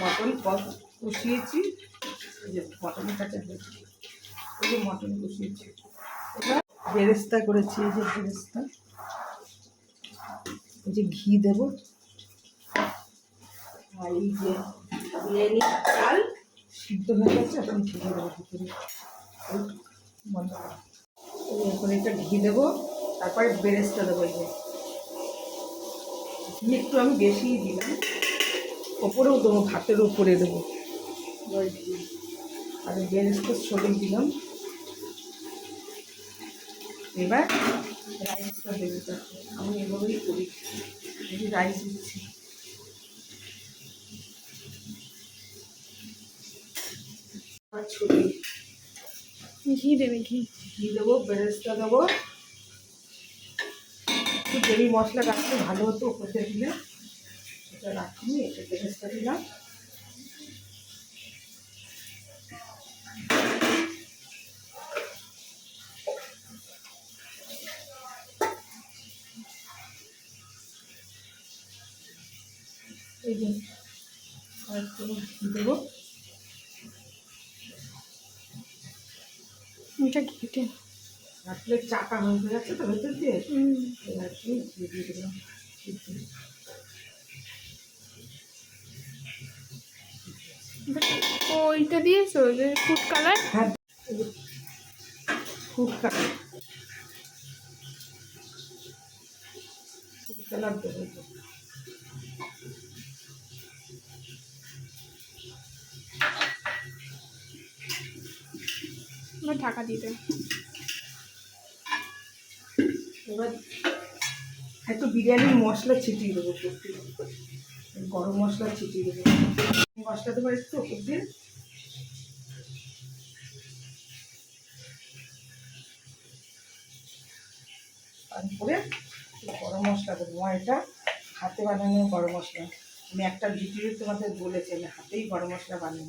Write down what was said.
Mutton কষিয়েছি। যে মটনের কাছে যে মটন কষিয়েছি। বেরেস্তা করেছি যে বেরেস্তা। যে ঘি দেবো। আর এই যে বিরিয়ানি চাল সিদ্ধ হয়ে গেছে, এখন ঘি দেবো ভিতরে। বন্ধ এটা ঘি দেবো, তারপরে বেরেস্তা দেবো এই যে। একটু আমি বেশিই দিলাম। ওপরেও দেবো ভাতের ওপরে দেবো। আর বেরেস্তা ছড়িয়ে দিলাম। এবার রাইসটা দেবে আমি এভাবেই করি। এই রাইস দিচ্ছি। ঘি দেবে ঘি। ঘি দেবো বেরেস্তা দেবো। একটু দেরি মশলা রাখতে ভালো হতো ওপরে দিলে। এটা রাখিনি এটা বেরেস্তা দিলাম। এই যে একটু দেবো। এটা ঘিটে আসলে চাকা হয়ে যাচ্ছে তো ভেতর দিয়ে? এবার দিয়ে দিলাম। ওইটা দিয়েছ? যে food colour food colour food colour দেবো। এবার ঢাকা দিয়ে দেবে এবার একটু বিরিয়ানির মশলা ছিটিয়ে দেবো। গরম মশলা ছিটিয়ে দেবো। মশলা দেবো একটু উপর দিয়ে তারপরে গরম মশলা দেবো। এটা হাতে বানানো গরম মশলা। আমি একটা ভিডিও তোমাদের বলেছি, আমি হাতেই গরম মশলা বানাই।